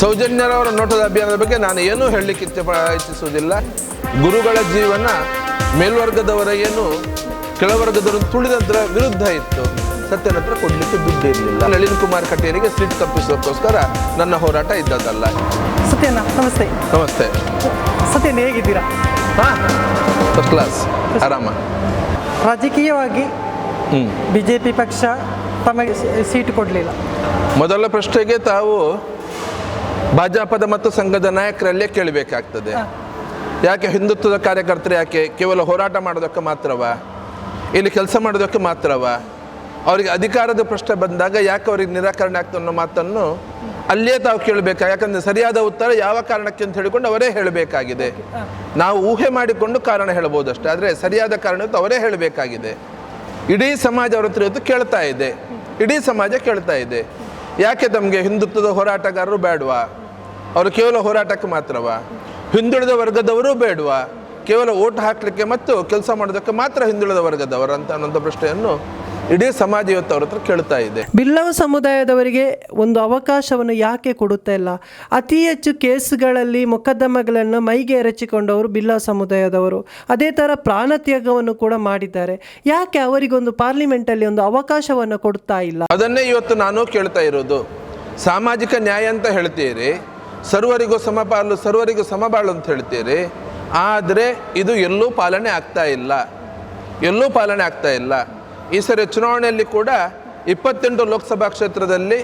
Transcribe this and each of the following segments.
ಸೌಜನ್ಯರವರ ನೋಟದ ಅಭಿಯಾನದ ಬಗ್ಗೆ ನಾನು ಏನೂ ಹೇಳಲಿಕ್ಕೆ ಇಚ್ಛೆ ಇಚ್ಛಿಸುವುದಿಲ್ಲ. ಗುರುಗಳ ಜೀವನ ಮೇಲ್ವರ್ಗದವರ ಏನು ಕೆಳವರ್ಗದವರು ತುಳಿದದ್ರ ವಿರುದ್ಧ ಇತ್ತು. ಸತ್ಯನ ಹತ್ರ ಕೊಡಲಿಕ್ಕೆ ದುಡ್ಡು ಇರಲಿಲ್ಲ. ನಳಿನ್ ಕುಮಾರ್ ಕಟೇರಿಗೆ ಸೀಟ್ ತಪ್ಪಿಸೋಕ್ಕೋಸ್ಕರ ನನ್ನ ಹೋರಾಟ ಇದ್ದದ್ದಲ್ಲ. ಸತ್ಯನ ನಮಸ್ತೆ. ನಮಸ್ತೆ. ಸತ್ಯನ ಹೇಗಿದ್ದೀರಾ? ಹಾಂ ಫಸ್ಟ್ ಕ್ಲಾಸ್ ಆರಾಮ. ರಾಜಕೀಯವಾಗಿ ಬಿ ಜೆ ಪಿ ಪಕ್ಷ ತಮಗೆ ಸೀಟು ಕೊಡಲಿಲ್ಲ. ಮೊದಲ ಪ್ರಶ್ನೆಗೆ ತಾವು ಭಾಜಪದ ಮತ್ತು ಸಂಘದ ನಾಯಕರಲ್ಲೇ ಕೇಳಬೇಕಾಗ್ತದೆ. ಯಾಕೆ ಹಿಂದುತ್ವದ ಕಾರ್ಯಕರ್ತರು ಯಾಕೆ ಕೇವಲ ಹೋರಾಟ ಮಾಡೋದಕ್ಕೆ ಮಾತ್ರವಾ? ಇಲ್ಲಿ ಕೆಲಸ ಮಾಡೋದಕ್ಕೆ ಮಾತ್ರವಾ? ಅವರಿಗೆ ಅಧಿಕಾರದ ಪ್ರಶ್ನೆ ಬಂದಾಗ ಯಾಕೆ ಅವ್ರಿಗೆ ನಿರಾಕರಣೆ ಆಗ್ತದೆ ಅನ್ನೋ ಮಾತನ್ನು ಅಲ್ಲೇ ತಾವು ಕೇಳಬೇಕಾ? ಯಾಕಂದ್ರೆ ಸರಿಯಾದ ಉತ್ತರ ಯಾವ ಕಾರಣಕ್ಕೆ ಅಂತ ಹೇಳಿಕೊಂಡು ಅವರೇ ಹೇಳಬೇಕಾಗಿದೆ. ನಾವು ಊಹೆ ಮಾಡಿಕೊಂಡು ಕಾರಣ ಹೇಳ್ಬೋದಷ್ಟೇ ಆದರೆ ಸರಿಯಾದ ಕಾರಣ ಅವರೇ ಹೇಳಬೇಕಾಗಿದೆ. ಇಡೀ ಸಮಾಜ ಅವರ ಹತ್ರ ಇವತ್ತು ಕೇಳ್ತಾ ಇದೆ. ಇಡೀ ಸಮಾಜ ಕೇಳ್ತಾ ಇದೆ. ಯಾಕೆ ತಮಗೆ ಹಿಂದುತ್ವದ ಹೋರಾಟಗಾರರು ಬೇಡವಾ? ಅವರು ಕೇವಲ ಹೋರಾಟಕ್ಕೆ ಮಾತ್ರವಾ? ಹಿಂದುಳಿದ ವರ್ಗದವರು ಬೇಡವಾ? ಕೇವಲ ಓಟ್ ಹಾಕಲಿಕ್ಕೆ ಮತ್ತು ಕೆಲಸ ಮಾಡೋದಕ್ಕೆ ಮಾತ್ರ ಹಿಂದುಳಿದ ವರ್ಗದವರು ಅಂತ ಅನ್ನೋಂಥ ಪ್ರಶ್ನೆಯನ್ನು ಇಡೀ ಸಮಾಜ ಇವತ್ತು ಅವ್ರ ಹತ್ರ ಕೇಳ್ತಾ ಇದೆ. ಬಿಲ್ಲವ ಸಮುದಾಯದವರಿಗೆ ಒಂದು ಅವಕಾಶವನ್ನು ಯಾಕೆ ಕೊಡುತ್ತಾ ಇಲ್ಲ ಅತಿ ಹೆಚ್ಚು ಕೇಸ್ಗಳಲ್ಲಿ ಮೊಕದ್ದಮಗಳನ್ನು ಮೈಗೆ ಎರಚಿಕೊಂಡವರು ಬಿಲ್ಲವ ಸಮುದಾಯದವರು. ಅದೇ ಥರ ಪ್ರಾಣತ್ಯಾಗವನ್ನು ಕೂಡ ಮಾಡಿದ್ದಾರೆ. ಯಾಕೆ ಅವರಿಗೊಂದು ಪಾರ್ಲಿಮೆಂಟಲ್ಲಿ ಒಂದು ಅವಕಾಶವನ್ನು ಕೊಡ್ತಾ ಇಲ್ಲ? ಅದನ್ನೇ ಇವತ್ತು ನಾನು ಕೇಳ್ತಾ ಇರೋದು. ಸಾಮಾಜಿಕ ನ್ಯಾಯ ಅಂತ ಹೇಳ್ತೀರಿ ಸರ್ವರಿಗೂ ಸಮಪಾಲು ಸರ್ವರಿಗೂ ಸಮಬಾಳು ಅಂತ ಹೇಳ್ತೀರಿ ಆದರೆ ಇದು ಎಲ್ಲೂ ಪಾಲನೆ ಆಗ್ತಾ ಇಲ್ಲ. ಎಲ್ಲೂ ಪಾಲನೆ ಆಗ್ತಾ ಇಲ್ಲ. ಈ ಸರಿ ಚುನಾವಣೆಯಲ್ಲಿ ಕೂಡ ಇಪ್ಪತ್ತೆಂಟು ಲೋಕಸಭಾ ಕ್ಷೇತ್ರದಲ್ಲಿ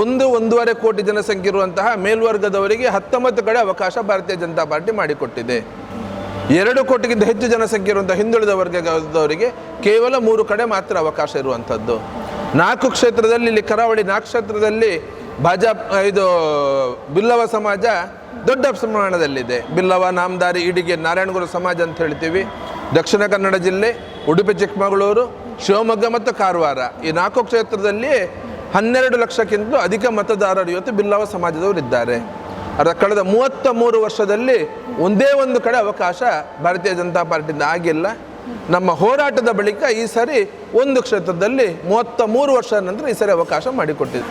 ಒಂದು, ಒಂದೂವರೆ ಕೋಟಿ ಜನಸಂಖ್ಯೆ ಇರುವಂತಹ ಮೇಲ್ವರ್ಗದವರಿಗೆ ಹತ್ತೊಂಬತ್ತು ಕಡೆ ಅವಕಾಶ ಭಾರತೀಯ ಜನತಾ ಪಾರ್ಟಿ ಮಾಡಿಕೊಟ್ಟಿದೆ. ಎರಡು ಕೋಟಿಗಿಂತ ಹೆಚ್ಚು ಜನಸಂಖ್ಯೆ ಇರುವಂಥ ಹಿಂದುಳಿದ ವರ್ಗದವರಿಗೆ ಕೇವಲ ಮೂರು ಕಡೆ ಮಾತ್ರ ಅವಕಾಶ ಇರುವಂಥದ್ದು. ನಾಲ್ಕು ಕ್ಷೇತ್ರದಲ್ಲಿ ಇಲ್ಲಿ ಕರಾವಳಿ, ನಾಲ್ಕು ಕ್ಷೇತ್ರದಲ್ಲಿ ಭಾಜಪ, ಇದು ಬಿಲ್ಲವ ಸಮಾಜ ದೊಡ್ಡ ಪ್ರಮಾಣದಲ್ಲಿದೆ. ಬಿಲ್ಲವ ನಾಮದಾರಿ ಇಡಿಗೆ, ನಾರಾಯಣಗುರು ಸಮಾಜ ಅಂತ ಹೇಳ್ತೀವಿ. ದಕ್ಷಿಣ ಕನ್ನಡ ಜಿಲ್ಲೆ, ಉಡುಪಿ, ಚಿಕ್ಕಮಗಳೂರು ಶಿವಮೊಗ್ಗ ಮತ್ತು ಕಾರವಾರ. ಈ ನಾಲ್ಕು ಕ್ಷೇತ್ರದಲ್ಲಿ ಹನ್ನೆರಡು ಲಕ್ಷಕ್ಕಿಂತ ಅಧಿಕ ಮತದಾರರು ಇವತ್ತು ಬಿಲ್ಲವ ಸಮಾಜದವರು ಇದ್ದಾರೆ. ಅದರ ಕಳೆದ ಮೂವತ್ತ ಮೂರು ವರ್ಷದಲ್ಲಿ ಒಂದೇ ಒಂದು ಕಡೆ ಅವಕಾಶ ಭಾರತೀಯ ಜನತಾ ಪಾರ್ಟಿಯಿಂದ ಆಗಿಲ್ಲ. ನಮ್ಮ ಹೋರಾಟದ ಬಳಿಕ ಈ ಸಾರಿ ಒಂದು ಕ್ಷೇತ್ರದಲ್ಲಿ ಮೂವತ್ತ ಮೂರು ವರ್ಷದ ನಂತರ ಈ ಸರಿ ಅವಕಾಶ ಮಾಡಿಕೊಟ್ಟಿದೆ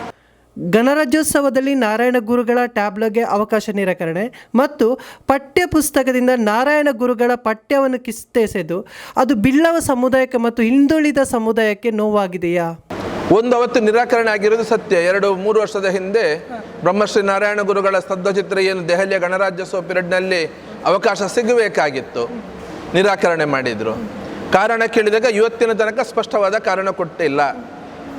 ಗಣರಾಜ್ಯೋತ್ಸವದಲ್ಲಿ ನಾರಾಯಣ ಗುರುಗಳ ಟ್ಯಾಬ್ಲೋಗೆ ಅವಕಾಶ ನಿರಾಕರಣೆ ಮತ್ತು ಪಠ್ಯ ಪುಸ್ತಕದಿಂದ ನಾರಾಯಣ ಗುರುಗಳ ಪಠ್ಯವನ್ನು ಕಿಸ್ತೆಸೆದು ಅದು ಬಿಲ್ಲವ ಸಮುದಾಯಕ್ಕೆ ಮತ್ತು ಹಿಂದುಳಿದ ಸಮುದಾಯಕ್ಕೆ ನೋವಾಗಿದೆಯಾ? ಒಂದು ಅವತ್ತು ನಿರಾಕರಣೆ ಆಗಿರೋದು ಸತ್ಯ. ಎರಡು, ಮೂರು ವರ್ಷದ ಹಿಂದೆ ಬ್ರಹ್ಮಶ್ರೀ ನಾರಾಯಣ ಗುರುಗಳ ಸ್ತಬ್ಧಚಿತ್ರ ಏನು ದೆಹಲಿಯ ಗಣರಾಜ್ಯೋತ್ಸವ ಪಿರಿಯಡ್ನಲ್ಲಿ ಅವಕಾಶ ಸಿಗಬೇಕಾಗಿತ್ತು. ನಿರಾಕರಣೆ ಮಾಡಿದರು. ಕಾರಣ ಕೇಳಿದಾಗ ಇವತ್ತಿನ ತನಕ ಸ್ಪಷ್ಟವಾದ ಕಾರಣ ಕೊಟ್ಟಿಲ್ಲ.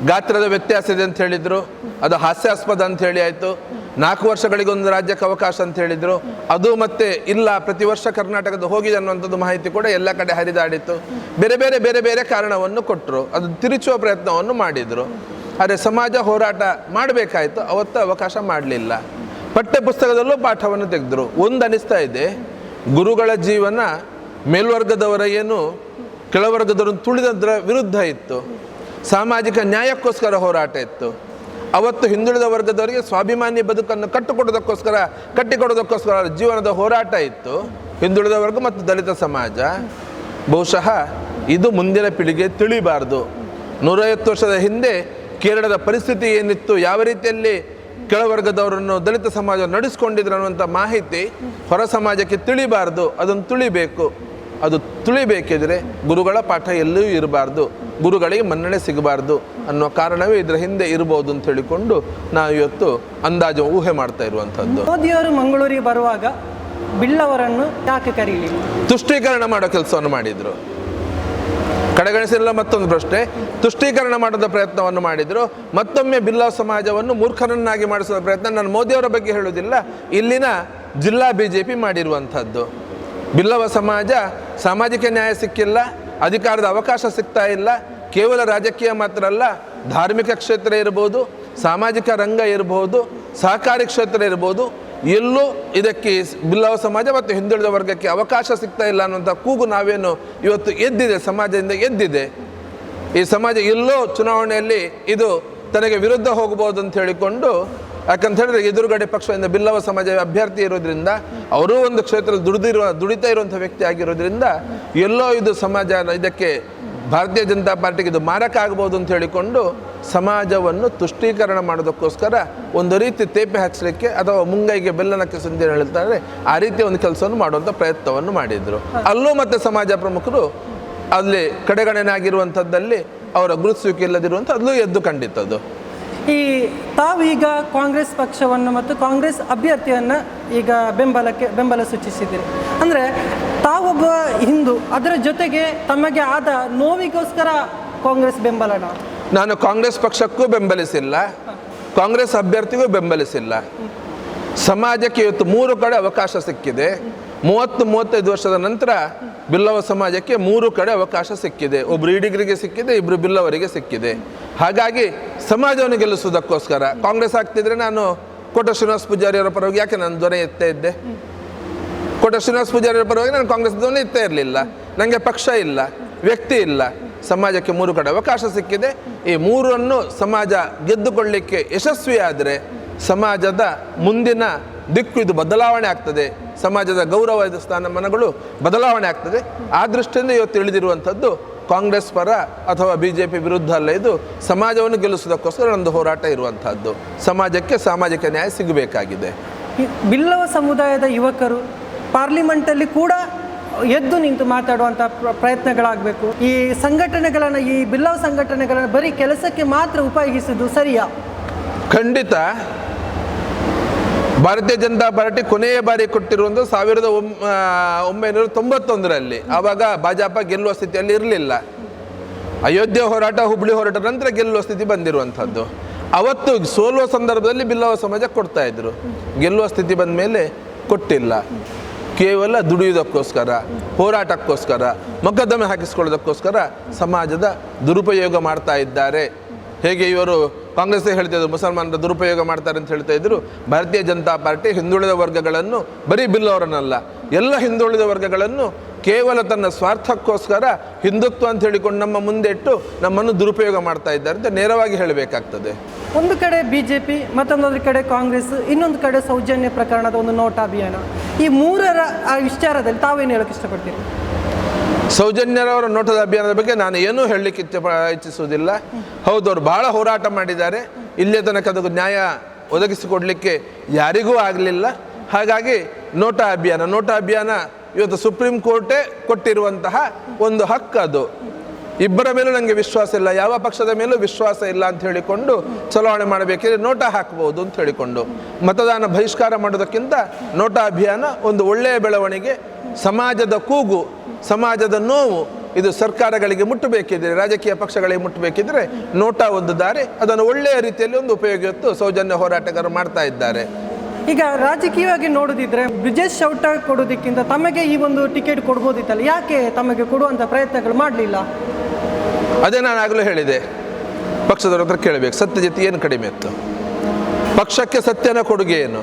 ಗಾತ್ರದ ವ್ಯತ್ಯಾಸ ಇದೆ ಅಂತ ಹೇಳಿದರು. ಅದು ಹಾಸ್ಯಾಸ್ಪದ ಅಂತ ಹೇಳಿ ಆಯಿತು. ನಾಲ್ಕು ವರ್ಷಗಳಿಗೊಂದು ರಾಜ್ಯಕ್ಕೆ ಅವಕಾಶ ಅಂತ ಹೇಳಿದರು. ಅದು ಮತ್ತೆ ಇಲ್ಲ, ಪ್ರತಿ ವರ್ಷ ಕರ್ನಾಟಕದ ಹೋಗಿದೆ ಅನ್ನುವಂಥದ್ದು ಮಾಹಿತಿ ಕೂಡ ಎಲ್ಲ ಕಡೆ ಹರಿದಾಡಿತ್ತು. ಬೇರೆ ಬೇರೆ ಬೇರೆ ಬೇರೆ ಕಾರಣವನ್ನು ಕೊಟ್ಟರು ಅದು ತಿರುಚುವ ಪ್ರಯತ್ನವನ್ನು ಮಾಡಿದರು. ಆದರೆ ಸಮಾಜ ಹೋರಾಟ ಮಾಡಬೇಕಾಯಿತು. ಅವತ್ತು ಅವಕಾಶ ಮಾಡಲಿಲ್ಲ. ಪಠ್ಯ ಪುಸ್ತಕದಲ್ಲೂ ಪಾಠವನ್ನು ತೆಗೆದರು. ಒಂದು ಅನಿಸ್ತಾ ಇದೆ. ಗುರುಗಳ ಜೀವನ ಮೇಲ್ವರ್ಗದವರ ಏನು, ಕೆಳವರ್ಗದವರನ್ನು ತುಳಿದದ್ರ ವಿರುದ್ಧ ಇತ್ತು. ಸಾಮಾಜಿಕ ನ್ಯಾಯಕ್ಕೋಸ್ಕರ ಹೋರಾಟ ಇತ್ತು. ಅವತ್ತು ಹಿಂದುಳಿದ ವರ್ಗದವರಿಗೆ ಸ್ವಾಭಿಮಾನಿ ಬದುಕನ್ನು ಕಟ್ಟಿಕೊಡೋದಕ್ಕೋಸ್ಕರ ಕಟ್ಟಿಕೊಡೋದಕ್ಕೋಸ್ಕರ ಜೀವನದ ಹೋರಾಟ ಇತ್ತು. ಹಿಂದುಳಿದ ವರ್ಗ ಮತ್ತು ದಲಿತ ಸಮಾಜ. ಬಹುಶಃ ಇದು ಮುಂದಿನ ಪೀಳಿಗೆ ತಿಳಿಬಾರ್ದು. ನೂರೈವತ್ತು ವರ್ಷದ ಹಿಂದೆ ಕೇರಳದ ಪರಿಸ್ಥಿತಿ ಏನಿತ್ತು, ಯಾವ ರೀತಿಯಲ್ಲಿ ಕೆಳವರ್ಗದವರನ್ನು ದಲಿತ ಸಮಾಜ ನಡೆಸ್ಕೊಂಡಿದ್ರು ಅನ್ನುವಂಥ ಮಾಹಿತಿ ಹೊರ ಸಮಾಜಕ್ಕೆ ತಿಳಿಬಾರ್ದು. ಅದನ್ನು ತುಳಿಬೇಕು. ಅದು ತುಳಿಬೇಕಿದ್ರೆ ಗುರುಗಳ ಪಾಠ ಎಲ್ಲೂ ಇರಬಾರ್ದು. ಗುರುಗಳಿಗೆ ಮನ್ನಣೆ ಸಿಗಬಾರ್ದು ಅನ್ನೋ ಕಾರಣವೇ ಇದರ ಹಿಂದೆ ಇರಬಹುದು ಅಂತ ಹೇಳಿಕೊಂಡು ನಾವು ಇವತ್ತು ಅಂದಾಜು ಊಹೆ ಮಾಡ್ತಾ ಇರುವಂಥದ್ದು. ಮೋದಿಯವರು ಮಂಗಳೂರಿಗೆ ಬರುವಾಗ ಬಿಳ್ಳವರನ್ನು ಯಾಕೆ ಕರೀಲಿ? ತುಷ್ಟೀಕರಣ ಮಾಡೋ ಕೆಲಸವನ್ನು ಮಾಡಿದರು. ಕಡೆಗಣಿಸಿಲ್ಲ ಮತ್ತೊಂದು ಪ್ರಶ್ನೆ. ತುಷ್ಟೀಕರಣ ಮಾಡೋದ ಪ್ರಯತ್ನವನ್ನು ಮಾಡಿದರು. ಮತ್ತೊಮ್ಮೆ ಬಿಲ್ಲವ ಸಮಾಜವನ್ನು ಮೂರ್ಖರನ್ನಾಗಿ ಮಾಡಿಸುವ ಪ್ರಯತ್ನ. ನಾನು ಮೋದಿಯವರ ಬಗ್ಗೆ ಹೇಳುವುದಿಲ್ಲ. ಇಲ್ಲಿನ ಜಿಲ್ಲಾ ಬಿ ಜೆ ಪಿ ಮಾಡಿರುವಂಥದ್ದು. ಬಿಲ್ಲವ ಸಮಾಜ ಸಾಮಾಜಿಕ ನ್ಯಾಯ ಸಿಕ್ಕಿಲ್ಲ. ಅಧಿಕಾರದ ಅವಕಾಶ ಸಿಗ್ತಾ ಇಲ್ಲ. ಕೇವಲ ರಾಜಕೀಯ ಮಾತ್ರ ಅಲ್ಲ, ಧಾರ್ಮಿಕ ಕ್ಷೇತ್ರ ಇರ್ಬೋದು, ಸಾಮಾಜಿಕ ರಂಗ ಇರ್ಬೋದು, ಸಹಕಾರಿ ಕ್ಷೇತ್ರ ಇರ್ಬೋದು, ಎಲ್ಲೂ ಇದಕ್ಕೆ ಬಿಲ್ಲವ ಸಮಾಜ ಮತ್ತು ಹಿಂದುಳಿದ ವರ್ಗಕ್ಕೆ ಅವಕಾಶ ಸಿಗ್ತಾ ಇಲ್ಲ ಅನ್ನುವಂಥ ಕೂಗು ನಾವೇನು ಇವತ್ತು ಎದ್ದಿದೆ, ಸಮಾಜದಿಂದ ಎದ್ದಿದೆ. ಈ ಸಮಾಜ ಎಲ್ಲೋ ಚುನಾವಣೆಯಲ್ಲಿ ಇದು ತನಗೆ ವಿರುದ್ಧ ಹೋಗಬಹುದು ಅಂತ ಹೇಳಿಕೊಂಡು ಯಾಕಂತ ಹೇಳಿದ್ರೆ ಎದುರುಗಡೆ ಪಕ್ಷದಿಂದ ಬಿಲ್ಲವ ಸಮಾಜ ಅಭ್ಯರ್ಥಿ ಇರೋದ್ರಿಂದ ಅವರೂ ಒಂದು ಕ್ಷೇತ್ರದಲ್ಲಿ ದುಡಿದಿರುವ, ದುಡಿತಾ ಇರುವಂಥ ವ್ಯಕ್ತಿ ಆಗಿರೋದ್ರಿಂದ ಎಲ್ಲೋ ಇದು ಸಮಾಜ ಇದಕ್ಕೆ ಭಾರತೀಯ ಜನತಾ ಪಾರ್ಟಿಗೆ ಇದು ಮಾರಕ ಆಗ್ಬೋದು ಅಂತ ಹೇಳಿಕೊಂಡು ಸಮಾಜವನ್ನು ತುಷ್ಟೀಕರಣ ಮಾಡೋದಕ್ಕೋಸ್ಕರ ಒಂದು ರೀತಿ ತೇಪೆ ಹಚ್ಚಲಿಕ್ಕೆ ಅಥವಾ ಮುಂಗೈಗೆ ಬೆಲ್ಲನಕ್ಕೆ ಸಂಧಿ ಹೇಳ್ತಾರೆ ಆ ರೀತಿಯ ಒಂದು ಕೆಲಸವನ್ನು ಮಾಡುವಂಥ ಪ್ರಯತ್ನವನ್ನು ಮಾಡಿದರು. ಅಲ್ಲೂ ಮತ್ತೆ ಸಮಾಜ ಪ್ರಮುಖರು ಅಲ್ಲಿ ಕಡೆಗಣನೆ ಆಗಿರುವಂಥದ್ದಲ್ಲಿ ಅವರ ಗುರುತಿಸುವಿಕೆ ಇಲ್ಲದಿರುವಂಥ ಅಲ್ಲೂ ಎದ್ದು ಕಂಡಿತ್ತದು. ಈ ತಾವೀಗ ಕಾಂಗ್ರೆಸ್ ಪಕ್ಷವನ್ನು ಮತ್ತು ಕಾಂಗ್ರೆಸ್ ಅಭ್ಯರ್ಥಿಯನ್ನು ಈಗ ಬೆಂಬಲಕ್ಕೆ, ಬೆಂಬಲ ಸೂಚಿಸಿದ್ದೀರಿ. ಅಂದರೆ ತಾವೊಬ್ಬ ಹಿಂದೂ, ಅದರ ಜೊತೆಗೆ ತಮಗೆ ಆದ ನೋವಿಗೋಸ್ಕರ ಕಾಂಗ್ರೆಸ್ ಬೆಂಬಲನ? ನಾನು ಕಾಂಗ್ರೆಸ್ ಪಕ್ಷಕ್ಕೂ ಬೆಂಬಲಿಸಿಲ್ಲ, ಕಾಂಗ್ರೆಸ್ ಅಭ್ಯರ್ಥಿಗೂ ಬೆಂಬಲಿಸಿಲ್ಲ. ಸಮಾಜಕ್ಕೆ ಇವತ್ತು ಮೂರು ಕಡೆ ಅವಕಾಶ ಸಿಕ್ಕಿದೆ. ಮೂವತ್ತು, ಮೂವತ್ತೈದು ವರ್ಷದ ನಂತರ ಬಿಲ್ಲವ ಸಮಾಜಕ್ಕೆ ಮೂರು ಕಡೆ ಅವಕಾಶ ಸಿಕ್ಕಿದೆ. ಒಬ್ಬರು ಈಡಿಗರಿಗೆ ಸಿಕ್ಕಿದೆ ಇಬ್ಬರು ಬಿಲ್ಲವರಿಗೆ ಸಿಕ್ಕಿದೆ. ಹಾಗಾಗಿ ಸಮಾಜವನ್ನು ಗೆಲ್ಲಿಸುವುದಕ್ಕೋಸ್ಕರ ಕಾಂಗ್ರೆಸ್ ಆಗ್ತಿದ್ರೆ ನಾನು ಕೋಟ ಶ್ರೀನಿವಾಸ ಪೂಜಾರಿ ಅವರ ಪರವಾಗಿ ಯಾಕೆ ನಾನು ದೊರೆ ಎತ್ತೇ ಇದ್ದೆ? ಕೋಟ ಶ್ರೀನಿವಾಸ ಪೂಜಾರಿ ಅವರ ಪರವಾಗಿ ನಾನು ಕಾಂಗ್ರೆಸ್ ಧ್ವನಿ ಎತ್ತೇ ಇರಲಿಲ್ಲ. ನನಗೆ ಪಕ್ಷ ಇಲ್ಲ, ವ್ಯಕ್ತಿ ಇಲ್ಲ. ಸಮಾಜಕ್ಕೆ ಮೂರು ಕಡೆ ಅವಕಾಶ ಸಿಕ್ಕಿದೆ. ಈ ಮೂರನ್ನು ಸಮಾಜ ಗೆದ್ದುಕೊಳ್ಳಿಕ್ಕೆ ಯಶಸ್ವಿಯಾದರೆ ಸಮಾಜದ ಮುಂದಿನ ದಿಕ್ಕು ಇದು ಬದಲಾವಣೆ ಆಗ್ತದೆ. ಸಮಾಜದ ಗೌರವ ಸ್ಥಾನಮಾನಗಳು ಬದಲಾವಣೆ ಆಗ್ತದೆ. ಆ ದೃಷ್ಟಿಯಿಂದ ಇವತ್ತು ತಿಳಿದಿರುವಂಥದ್ದು ಕಾಂಗ್ರೆಸ್ ಪರ ಅಥವಾ ಬಿ ಜೆ ಪಿ ವಿರುದ್ಧ ಅಲ್ಲ ಇದು ಸಮಾಜವನ್ನು ಗೆಲ್ಲಿಸೋದಕ್ಕೋಸ್ಕರ ಒಂದು ಹೋರಾಟ ಇರುವಂತಹದ್ದು. ಸಮಾಜಕ್ಕೆ ಸಾಮಾಜಿಕ ನ್ಯಾಯ ಸಿಗಬೇಕಾಗಿದೆ. ಬಿಲ್ಲವ ಸಮುದಾಯದ ಯುವಕರು ಪಾರ್ಲಿಮೆಂಟಲ್ಲಿ ಕೂಡ ಎದ್ದು ನಿಂತು ಮಾತಾಡುವಂಥ ಪ್ರಯತ್ನಗಳಾಗಬೇಕು. ಈ ಸಂಘಟನೆಗಳನ್ನು ಈ ಬಿಲ್ಲವ ಸಂಘಟನೆಗಳನ್ನು ಬರೀ ಕೆಲಸಕ್ಕೆ ಮಾತ್ರ ಉಪಯೋಗಿಸುವುದು ಸರಿಯಾ? ಖಂಡಿತ. ಭಾರತೀಯ ಜನತಾ ಪಾರ್ಟಿ ಕೊನೆಯ ಬಾರಿ ಕೊಟ್ಟಿರುವುದು ಸಾವಿರದ ಒಂಬೈನೂರ ತೊಂಬತ್ತೊಂದರಲ್ಲಿ. ಆವಾಗ ಭಾಜಪ ಗೆಲ್ಲುವ ಸ್ಥಿತಿಯಲ್ಲಿ ಇರಲಿಲ್ಲ. ಅಯೋಧ್ಯೆ ಹೋರಾಟ, ಹುಬ್ಳಿ ಹೋರಾಟ ನಂತರ ಗೆಲ್ಲುವ ಸ್ಥಿತಿ ಬಂದಿರುವಂಥದ್ದು. ಅವತ್ತು ಸೋಲುವ ಸಂದರ್ಭದಲ್ಲಿ ಬಿಲ್ಲವ ಸಮಾಜ ಕೊಡ್ತಾ ಇದ್ರು. ಗೆಲ್ಲುವ ಸ್ಥಿತಿ ಬಂದ ಮೇಲೆ ಕೊಟ್ಟಿಲ್ಲ. ಕೇವಲ ದುಡಿಯುವುದಕ್ಕೋಸ್ಕರ, ಹೋರಾಟಕ್ಕೋಸ್ಕರ, ಮೊಕದ್ದಮೆ ಹಾಕಿಸ್ಕೊಳ್ಳೋದಕ್ಕೋಸ್ಕರ ಸಮಾಜದ ದುರುಪಯೋಗ ಮಾಡ್ತಾ ಇದ್ದಾರೆ. ಹೇಗೆ ಇವರು ಕಾಂಗ್ರೆಸ್ ಹೇಳ್ತಾ ಇದ್ರು ಮುಸಲ್ಮಾನರ ದುರುಪಯೋಗ ಮಾಡ್ತಾರೆ ಅಂತ ಹೇಳ್ತಾ ಇದ್ರು, ಭಾರತೀಯ ಜನತಾ ಪಾರ್ಟಿ ಹಿಂದುಳಿದ ವರ್ಗಗಳನ್ನು ಬರೀ ಬಿಲ್ಲವರನ್ನಲ್ಲ ಎಲ್ಲ ಹಿಂದುಳಿದ ವರ್ಗಗಳನ್ನು ಕೇವಲ ತನ್ನ ಸ್ವಾರ್ಥಕ್ಕೋಸ್ಕರ ಹಿಂದುತ್ವ ಅಂತ ಹೇಳಿಕೊಂಡು ನಮ್ಮ ಮುಂದೆ ಇಟ್ಟು ನಮ್ಮನ್ನು ದುರುಪಯೋಗ ಮಾಡ್ತಾ ಇದ್ದಾರೆ ಅಂತ ನೇರವಾಗಿ ಹೇಳಬೇಕಾಗ್ತದೆ. ಒಂದು ಕಡೆ ಬಿ ಜೆ ಪಿ ಮತ್ತೊಂದೊಂದು ಕಡೆ ಕಾಂಗ್ರೆಸ್, ಇನ್ನೊಂದು ಕಡೆ ಸೌಜನ್ಯ ಪ್ರಕರಣದ ಒಂದು ನೋಟ ಅಭಿಯಾನ ಈ ಮೂರರ ಆ ವಿಚಾರದಲ್ಲಿ ತಾವೇನು ಹೇಳಕ್ಕೆ ಇಷ್ಟಪಡ್ತೀರಿ? ಸೌಜನ್ಯರವರ ನೋಟದ ಅಭಿಯಾನದ ಬಗ್ಗೆ ನಾನು ಏನೂ ಹೇಳಲಿಕ್ಕೆ ಇಚ್ಛೆ ಇಚ್ಛಿಸುವುದಿಲ್ಲ. ಹೌದು, ಅವರು ಬಹಳ ಹೋರಾಟ ಮಾಡಿದ್ದಾರೆ. ಇಲ್ಲಿಯ ತನಕ ಅದಕ್ಕೆ ನ್ಯಾಯ ಒದಗಿಸಿಕೊಡಲಿಕ್ಕೆ ಯಾರಿಗೂ ಆಗಲಿಲ್ಲ. ಹಾಗಾಗಿ ನೋಟ ಅಭಿಯಾನ, ನೋಟಾ ಅಭಿಯಾನ ಇವತ್ತು ಸುಪ್ರೀಂ ಕೋರ್ಟೇ ಕೊಟ್ಟಿರುವಂತಹ ಒಂದು ಹಕ್ಕು ಅದು. ಇಬ್ಬರ ಮೇಲೂ ನನಗೆ ವಿಶ್ವಾಸ ಇಲ್ಲ, ಯಾವ ಪಕ್ಷದ ಮೇಲೂ ವಿಶ್ವಾಸ ಇಲ್ಲ ಅಂತ ಹೇಳಿಕೊಂಡು ಚಲಾವಣೆ ಮಾಡಬೇಕಿದ್ರೆ ನೋಟ ಹಾಕಬಹುದು ಅಂತ ಹೇಳಿಕೊಂಡು. ಮತದಾನ ಬಹಿಷ್ಕಾರ ಮಾಡೋದಕ್ಕಿಂತ ನೋಟಾ ಅಭಿಯಾನ ಒಂದು ಒಳ್ಳೆಯ ಬೆಳವಣಿಗೆ, ಸಮಾಜದ ಕೂಗು ಸಮಾಜದ ನೋವು ಇದು ಸರ್ಕಾರಗಳಿಗೆ ಮುಟ್ಟಬೇಕಿದ್ರೆ ರಾಜಕೀಯ ಪಕ್ಷಗಳಿಗೆ ಮುಟ್ಟಬೇಕಿದ್ರೆ ನೋಟ ಒಂದು ದಾರಿ ಅದನ್ನು ಒಳ್ಳೆಯ ರೀತಿಯಲ್ಲಿ ಒಂದು ಉಪಯೋಗ ಇತ್ತು ಸೌಜನ್ಯ ಹೋರಾಟಗಾರರು ಮಾಡ್ತಾ ಇದ್ದಾರೆ. ಈಗ ರಾಜಕೀಯವಾಗಿ ನೋಡೋದಿದ್ರೆ ಬ್ರಿಜೇಶ್ ಚೌಟ ಕೊಡೋದಕ್ಕಿಂತ ತಮಗೆ ಈ ಒಂದು ಟಿಕೆಟ್ ಕೊಡ್ಬೋದಿತ್ತಲ್ಲ ಯಾಕೆ ತಮಗೆ ಕೊಡುವಂಥ ಪ್ರಯತ್ನಗಳು ಮಾಡಲಿಲ್ಲ? ಅದೇ ನಾನು ಆಗಲೂ ಹೇಳಿದೆ ಪಕ್ಷದವ್ರ ಹತ್ರ ಕೇಳಬೇಕು ಸತ್ಯ ಜೊತೆ ಏನು ಕಡಿಮೆ ಇತ್ತು? ಪಕ್ಷಕ್ಕೆ ಸತ್ಯನ ಕೊಡುಗೆ ಏನು?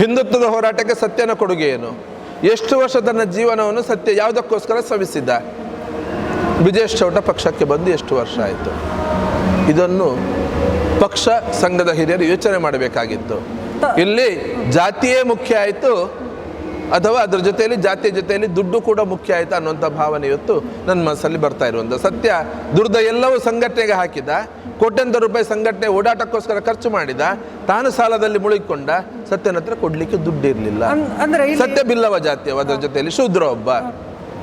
ಹಿಂದುತ್ವದ ಹೋರಾಟಕ್ಕೆ ಸತ್ಯನ ಕೊಡುಗೆ ಏನು? ಎಷ್ಟು ವರ್ಷ ತನ್ನ ಜೀವನವನ್ನು ಸತ್ಯ ಯಾವುದಕ್ಕೋಸ್ಕರ ಶ್ರಮಿಸಿದ್ದ? ಬ್ರಿಜೇಶ್ ಚೌಟ ಪಕ್ಷಕ್ಕೆ ಬಂದು ಎಷ್ಟು ವರ್ಷ ಆಯಿತು? ಇದನ್ನು ಪಕ್ಷ ಸಂಘದ ಹಿರಿಯರು ಯೋಚನೆ ಮಾಡಬೇಕಾಗಿತ್ತು. ಇಲ್ಲಿ ಜಾತಿಯೇ ಮುಖ್ಯ ಆಯಿತು ಅಥವಾ ಅದರ ಜೊತೆಯಲ್ಲಿ ಜಾತಿಯ ಜೊತೆಯಲ್ಲಿ ದುಡ್ಡು ಕೂಡ ಮುಖ್ಯ ಆಯಿತು ಅನ್ನುವಂಥ ಭಾವನೆ ಇವತ್ತು ನನ್ನ ಮನಸ್ಸಲ್ಲಿ ಬರ್ತಾ ಇರುವಂಥ ಸತ್ಯ. ದುರ್ದ ಎಲ್ಲವೂ ಸಂಘಟನೆಗೆ ಹಾಕಿದ. ಕೋಟ್ಯಂತರ ರೂಪಾಯಿ ಸಂಘಟನೆ ಓಡಾಟಕ್ಕೋಸ್ಕರ ಖರ್ಚು ಮಾಡಿದ ತಾನು ಸಾಲದಲ್ಲಿ ಮುಳುಗಿಕೊಂಡ ಸತ್ಯನ ಹತ್ರ ಕೊಡ್ಲಿಕ್ಕೆ ದುಡ್ಡಿರಲಿಲ್ಲ. ಸತ್ಯ ಬಿಲ್ಲವ ಜಾತಿ ಅದರ ಜೊತೆಯಲ್ಲಿ ಶೂದ್ರ ಒಬ್ಬ.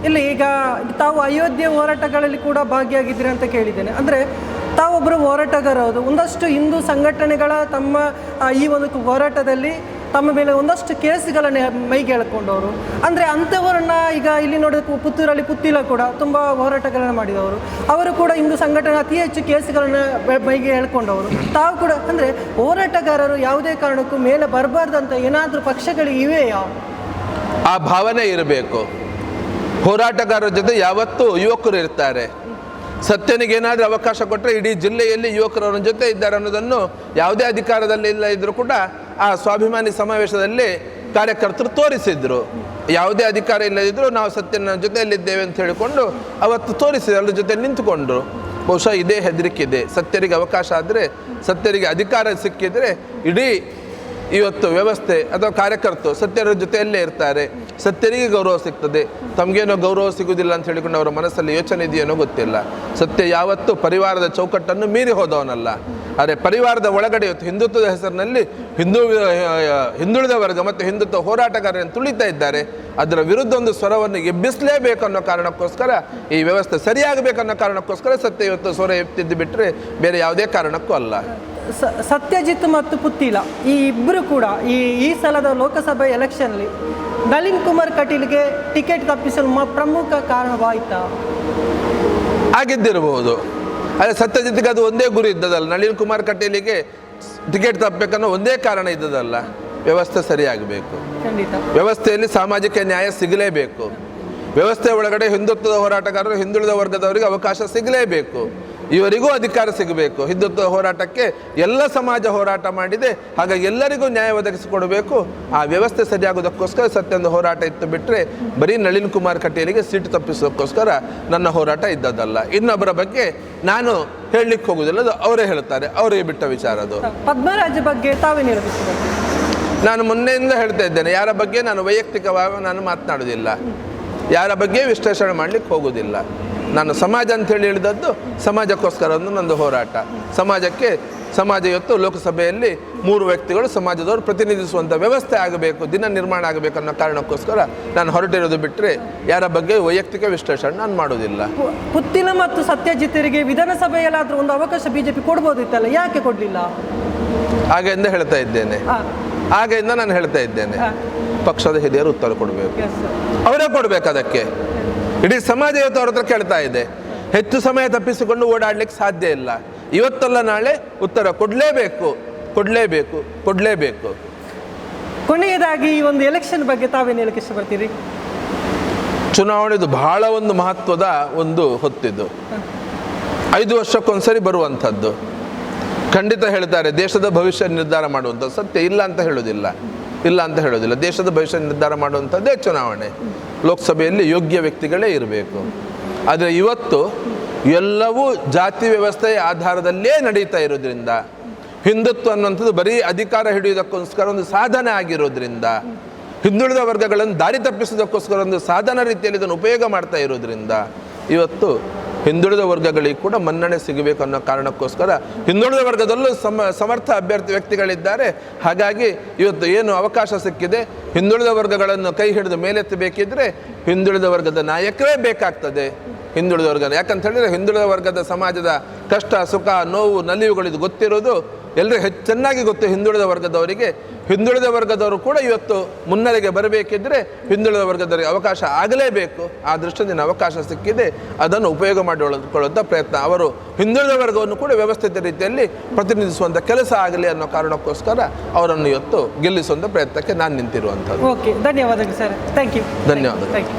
ಇಲ್ಲಿ ಈಗ ತಾವು ಅಯೋಧ್ಯೆ ಹೋರಾಟಗಳಲ್ಲಿ ಕೂಡ ಭಾಗಿಯಾಗಿದ್ದೀರಿ ಅಂತ ಕೇಳಿದ್ದೇನೆ. ಅಂದರೆ ತಾವೊಬ್ಬರು ಹೋರಾಟಗಾರ ಹೌದು ಒಂದಷ್ಟು ಹಿಂದೂ ಸಂಘಟನೆಗಳ ತಮ್ಮ ಈ ಒಂದು ಹೋರಾಟದಲ್ಲಿ ತಮ್ಮ ಮೇಲೆ ಒಂದಷ್ಟು ಕೇಸ್ಗಳನ್ನು ಮೈಗೆ ಎಳ್ಕೊಂಡವರು. ಅಂದರೆ ಅಂಥವರನ್ನ ಈಗ ಇಲ್ಲಿ ನೋಡಿದ ಪುತ್ತೂರಲ್ಲಿ ಪುತ್ತಿಲ ಕೂಡ, ತುಂಬ ಹೋರಾಟಗಳನ್ನು ಮಾಡಿದವರು. ಅವರು ಕೂಡ ಹಿಂದೂ ಸಂಘಟನೆ ಅತಿ ಹೆಚ್ಚು ಕೇಸುಗಳನ್ನು ಮೈಗೆ ಹೇಳ್ಕೊಂಡವರು ತಾವು ಕೂಡ, ಅಂದರೆ ಹೋರಾಟಗಾರರು ಯಾವುದೇ ಕಾರಣಕ್ಕೂ ಮೇಲೆ ಬರಬಾರ್ದಂತ ಏನಾದರೂ ಪಕ್ಷಗಳು ಇವೆಯಾ? ಆ ಭಾವನೆ ಇರಬೇಕು. ಹೋರಾಟಗಾರರ ಜೊತೆ ಯಾವತ್ತೂ ಯುವಕರು ಇರ್ತಾರೆ. ಸತ್ಯನಿಗೆ ಏನಾದರೂ ಅವಕಾಶ ಕೊಟ್ಟರೆ ಇಡೀ ಜಿಲ್ಲೆಯಲ್ಲಿ ಯುವಕರು ಜೊತೆ ಇದ್ದಾರೆ ಅನ್ನೋದನ್ನು ಯಾವುದೇ ಅಧಿಕಾರದಲ್ಲಿ ಇಲ್ಲ ಇದ್ದರೂ ಕೂಡ ಆ ಸ್ವಾಭಿಮಾನಿ ಸಮಾವೇಶದಲ್ಲಿ ಕಾರ್ಯಕರ್ತರು ತೋರಿಸಿದ್ರು. ಯಾವುದೇ ಅಧಿಕಾರ ಇಲ್ಲದಿದ್ದರೂ ನಾವು ಸತ್ಯನ ಜೊತೆಯಲ್ಲಿದ್ದೇವೆ ಅಂತ ಹೇಳಿಕೊಂಡು ಅವತ್ತು ತೋರಿಸಿದ್ರು, ಅದ್ರ ಜೊತೆ ನಿಂತುಕೊಂಡ್ರು. ಬಹುಶಃ ಇದೇ ಹೆದರಿಕೆ ಇದೆ ಸತ್ಯರಿಗೆ ಅವಕಾಶ ಆದರೆ, ಸತ್ಯರಿಗೆ ಅಧಿಕಾರ ಸಿಕ್ಕಿದರೆ ಇಡೀ ಇವತ್ತು ವ್ಯವಸ್ಥೆ ಅಥವಾ ಕಾರ್ಯಕರ್ತರು ಸತ್ಯರ ಜೊತೆಯಲ್ಲೇ ಇರ್ತಾರೆ. ಸತ್ಯರಿಗೆ ಗೌರವ ಸಿಗ್ತದೆ. ತಮಗೇನೋ ಗೌರವ ಸಿಗುವುದಿಲ್ಲ ಅಂತ ಹೇಳಿಕೊಂಡು ಅವರ ಮನಸ್ಸಲ್ಲಿ ಯೋಚನೆ ಇದೆಯೇನೋ ಗೊತ್ತಿಲ್ಲ. ಸತ್ಯ ಯಾವತ್ತೂ ಪರಿವಾರದ ಚೌಕಟ್ಟನ್ನು ಮೀರಿ ಹೋದವನಲ್ಲ. ಆದರೆ ಪರಿವಾರದ ಒಳಗಡೆ ಇವತ್ತು ಹಿಂದುತ್ವದ ಹೆಸರಿನಲ್ಲಿ ಹಿಂದೂ ಹಿಂದುಳಿದ ವರ್ಗ ಮತ್ತು ಹಿಂದುತ್ವ ಹೋರಾಟಗಾರರನ್ನು ತುಳಿತಾ ಇದ್ದಾರೆ. ಅದರ ವಿರುದ್ಧ ಒಂದು ಸ್ವರವನ್ನು ಎಬ್ಬಿಸಲೇಬೇಕು ಅನ್ನೋ ಕಾರಣಕ್ಕೋಸ್ಕರ ಈ ವ್ಯವಸ್ಥೆ ಸರಿಯಾಗಬೇಕನ್ನೋ ಕಾರಣಕ್ಕೋಸ್ಕರ ಸತ್ಯ ಇವತ್ತು ಸ್ವರ ಎತ್ತಿದ್ದು ಬಿಟ್ಟರೆ ಬೇರೆ ಯಾವುದೇ ಕಾರಣಕ್ಕೂ ಅಲ್ಲ. ಸ- ಸತ್ಯಜಿತ್ ಮತ್ತು ಪುತ್ತಿಲ ಈ ಇಬ್ಬರು ಕೂಡ ಈ ಈ ಸಲದ ಲೋಕಸಭೆ ಎಲೆಕ್ಷನ್ಲಿ ನಳಿನ್ ಕುಮಾರ್ ಕಟೀಲ್ಗೆ ಟಿಕೆಟ್ ತಪ್ಪಿಸಲು ಪ್ರಮುಖ ಕಾರಣವಾಯಿತಾ? ಆಗಿದ್ದಿರಬಹುದು. ಆದರೆ ಸತ್ಯಜಿತ್ಗೆ ಅದು ಒಂದೇ ಗುರಿ ಇದ್ದದಲ್ಲ. ನಳಿನ್ ಕುಮಾರ್ ಕಟೀಲಿಗೆ ಟಿಕೆಟ್ ತಪ್ಪಬೇಕನ್ನೋ ಒಂದೇ ಕಾರಣ ಇದ್ದದಲ್ಲ. ವ್ಯವಸ್ಥೆ ಸರಿಯಾಗಬೇಕು. ವ್ಯವಸ್ಥೆಯಲ್ಲಿ ಸಾಮಾಜಿಕ ನ್ಯಾಯ ಸಿಗಲೇಬೇಕು. ವ್ಯವಸ್ಥೆ ಒಳಗಡೆ ಹಿಂದುತ್ವದ ಹೋರಾಟಗಾರರು ಹಿಂದುಳಿದ ವರ್ಗದವರಿಗೆ ಅವಕಾಶ ಸಿಗಲೇಬೇಕು. ಇವರಿಗೂ ಅಧಿಕಾರ ಸಿಗಬೇಕು. ಹಿಂದುತ್ವ ಹೋರಾಟಕ್ಕೆ ಎಲ್ಲ ಸಮಾಜ ಹೋರಾಟ ಮಾಡಿದೆ. ಹಾಗಾಗಿ ಎಲ್ಲರಿಗೂ ನ್ಯಾಯ ಒದಗಿಸಿಕೊಡಬೇಕು. ಆ ವ್ಯವಸ್ಥೆ ಸರಿಯಾಗೋದಕ್ಕೋಸ್ಕರ ಸತ್ಯೊಂದು ಹೋರಾಟ ಇತ್ತು ಬಿಟ್ಟರೆ ಬರೀ ನಳಿನ್ ಕುಮಾರ್ ಕಟೀಲಿಗೆ ಸೀಟು ತಪ್ಪಿಸೋಕ್ಕೋಸ್ಕರ ನನ್ನ ಹೋರಾಟ ಇದ್ದದ್ದಲ್ಲ. ಇನ್ನೊಬ್ಬರ ಬಗ್ಗೆ ನಾನು ಹೇಳಲಿಕ್ಕೆ ಹೋಗುವುದಿಲ್ಲ ಅದು ಅವರೇ ಹೇಳ್ತಾರೆ ಅವರೇ ಬಿಟ್ಟ ವಿಚಾರ ಅದು. ಪದ್ಮರಾಜ್ ಬಗ್ಗೆ ತಾವೇ ನಾನು ಮೊನ್ನೆಯಿಂದ ಹೇಳ್ತಾ ಇದ್ದೇನೆ. ಯಾರ ಬಗ್ಗೆ ನಾನು ವೈಯಕ್ತಿಕವಾಗಿ ನಾನು ಮಾತನಾಡೋದಿಲ್ಲ ಯಾರ ಬಗ್ಗೆ ವಿಶ್ಲೇಷಣೆ ಮಾಡಲಿಕ್ಕೆ ಹೋಗೋದಿಲ್ಲ. ನಾನು ಸಮಾಜ ಅಂತ ಹೇಳಿ ಹೇಳಿದದ್ದು ಸಮಾಜಕ್ಕೋಸ್ಕರ ಒಂದು ನಂದು ಹೋರಾಟ. ಸಮಾಜಕ್ಕೆ ಸಮಾಜ ಇವತ್ತು ಲೋಕಸಭೆಯಲ್ಲಿ ಮೂರು ವ್ಯಕ್ತಿಗಳು ಸಮಾಜದವರು ಪ್ರತಿನಿಧಿಸುವಂಥ ವ್ಯವಸ್ಥೆ ಆಗಬೇಕು ದಿನ ನಿರ್ಮಾಣ ಆಗಬೇಕು ಅನ್ನೋ ಕಾರಣಕ್ಕೋಸ್ಕರ ನಾನು ಹೊರಟಿರೋದು ಬಿಟ್ಟರೆ ಯಾರ ಬಗ್ಗೆ ವೈಯಕ್ತಿಕ ವಿಶ್ಲೇಷಣೆ ನಾನು ಮಾಡೋದಿಲ್ಲ. ಹುತ್ತಿನ ಮತ್ತು ಸತ್ಯಜಿತರಿಗೆ ವಿಧಾನಸಭೆಯಲ್ಲಾದರೂ ಒಂದು ಅವಕಾಶ ಬಿಜೆಪಿ ಕೊಡ್ಬೋದಿತ್ತಲ್ಲ? ಯಾಕೆ ಕೊಡಲಿಲ್ಲ? ಹಾಗೆಯಿಂದ ಹೇಳ್ತಾ ಇದ್ದೇನೆ. ಹಾಗೆಯಿಂದ ನಾನು ಹೇಳ್ತಾ ಇದ್ದೇನೆ. ಪಕ್ಷದ ಹಿರಿಯರು ಉತ್ತರ ಕೊಡಬೇಕು. ಅವರೇ ಕೊಡಬೇಕು ಅದಕ್ಕೆ. ಇಡೀ ಸಮಾಜ ಇವತ್ತು ಅವ್ರ ಹತ್ರ ಕೇಳ್ತಾ ಇದೆ. ಹೆಚ್ಚು ಸಮಯ ತಪ್ಪಿಸಿಕೊಂಡು ಓಡಾಡ್ಲಿಕ್ಕೆ ಸಾಧ್ಯ ಇಲ್ಲ. ಇವತ್ತಲ್ಲ ನಾಳೆ ಉತ್ತರ ಕೊಡಲೇಬೇಕು ಕೊಡಲೇಬೇಕು ಕೊಡಲೇಬೇಕು. ಕೊನೆಯದಾಗಿ ಈ ಒಂದು ಎಲೆಕ್ಷನ್ ಬಗ್ಗೆ ತಾವೇನು ಹೇಳಕ್ಕೆ ಇಷ್ಟಪಡ್ತೀರಿ? ಚುನಾವಣೆದು ಬಹಳ ಒಂದು ಮಹತ್ವದ ಒಂದು ಹೊತ್ತಿದ್ದು. ಐದು ವರ್ಷಕ್ಕೊಂದ್ಸರಿ ಬರುವಂಥದ್ದು. ಖಂಡಿತ ಹೇಳ್ತಾರೆ ದೇಶದ ಭವಿಷ್ಯ ನಿರ್ಧಾರ ಮಾಡುವಂಥ ಸತ್ಯ ಇಲ್ಲ ಅಂತ ಹೇಳೋದಿಲ್ಲ. ಇಲ್ಲ ಅಂತ ಹೇಳೋದಿಲ್ಲ. ದೇಶದ ಭವಿಷ್ಯ ನಿರ್ಧಾರ ಮಾಡುವಂಥದ್ದೇ ಚುನಾವಣೆ. ಲೋಕಸಭೆಯಲ್ಲಿ ಯೋಗ್ಯ ವ್ಯಕ್ತಿಗಳೇ ಇರಬೇಕು. ಆದರೆ ಇವತ್ತು ಎಲ್ಲವೂ ಜಾತಿ ವ್ಯವಸ್ಥೆಯ ಆಧಾರದಲ್ಲೇ ನಡೀತಾ ಇರೋದ್ರಿಂದ, ಹಿಂದುತ್ವ ಅನ್ನುವಂಥದ್ದು ಬರೀ ಅಧಿಕಾರ ಹಿಡಿಯೋದಕ್ಕೋಸ್ಕರ ಒಂದು ಸಾಧನೆ ಆಗಿರೋದ್ರಿಂದ, ಹಿಂದುಳಿದ ವರ್ಗಗಳನ್ನು ದಾರಿ ತಪ್ಪಿಸೋದಕ್ಕೋಸ್ಕರ ಒಂದು ಸಾಧನ ರೀತಿಯಲ್ಲಿ ಇದನ್ನು ಉಪಯೋಗ ಮಾಡ್ತಾ ಇರೋದ್ರಿಂದ, ಇವತ್ತು ಹಿಂದುಳಿದ ವರ್ಗಗಳಿಗೆ ಕೂಡ ಮನ್ನಣೆ ಸಿಗಬೇಕು ಅನ್ನೋ ಕಾರಣಕ್ಕೋಸ್ಕರ ಹಿಂದುಳಿದ ವರ್ಗದಲ್ಲೂ ಸಮ, ಸಮರ್ಥ ಅಭ್ಯರ್ಥಿ ವ್ಯಕ್ತಿಗಳಿದ್ದಾರೆ. ಹಾಗಾಗಿ ಇವತ್ತು ಏನು ಅವಕಾಶ ಸಿಕ್ಕಿದೆ? ಹಿಂದುಳಿದ ವರ್ಗಗಳನ್ನು ಕೈ ಹಿಡಿದು ಮೇಲೆತ್ತಬೇಕಿದ್ರೆ ಹಿಂದುಳಿದ ವರ್ಗದ ನಾಯಕರೇ ಬೇಕಾಗ್ತದೆ. ಹಿಂದುಳಿದ ವರ್ಗ ಯಾಕಂತ ಹೇಳಿದ್ರೆ ಹಿಂದುಳಿದ ವರ್ಗದ ಸಮಾಜದ ಕಷ್ಟ, ಸುಖ, ನೋವು ನಲಿವುಗಳಿದು ಗೊತ್ತಿರೋದು ಎಲ್ಲರಿಗೂ ಹೆಚ್ಚು ಚೆನ್ನಾಗಿ ಗೊತ್ತು ಹಿಂದುಳಿದ ವರ್ಗದವರಿಗೆ. ಹಿಂದುಳಿದ ವರ್ಗದವರು ಕೂಡ ಇವತ್ತು ಮುನ್ನಡೆಗೆ ಬರಬೇಕಿದ್ದರೆ ಹಿಂದುಳಿದ ವರ್ಗದವರಿಗೆ ಅವಕಾಶ ಆಗಲೇಬೇಕು. ಆ ದೃಷ್ಟಿಯಿಂದ ಅವಕಾಶ ಸಿಕ್ಕಿದೆ. ಅದನ್ನು ಉಪಯೋಗ ಮಾಡಿಕೊಳ್ಳುವಂಥ ಪ್ರಯತ್ನ. ಅವರು ಹಿಂದುಳಿದ ವರ್ಗವನ್ನು ಕೂಡ ವ್ಯವಸ್ಥಿತ ರೀತಿಯಲ್ಲಿ ಪ್ರತಿನಿಧಿಸುವಂಥ ಕೆಲಸ ಆಗಲಿ ಅನ್ನೋ ಕಾರಣಕ್ಕೋಸ್ಕರ ಅವರನ್ನು ಇವತ್ತು ಗೆಲ್ಲಿಸುವಂಥ ಪ್ರಯತ್ನಕ್ಕೆ ನಾನು ನಿಂತಿರುವಂಥದ್ದು ಓಕೆ ಧನ್ಯವಾದಗಳು ಸರ್. ಥ್ಯಾಂಕ್ ಯು ಧನ್ಯವಾದ ಥ್ಯಾಂಕ್ ಯು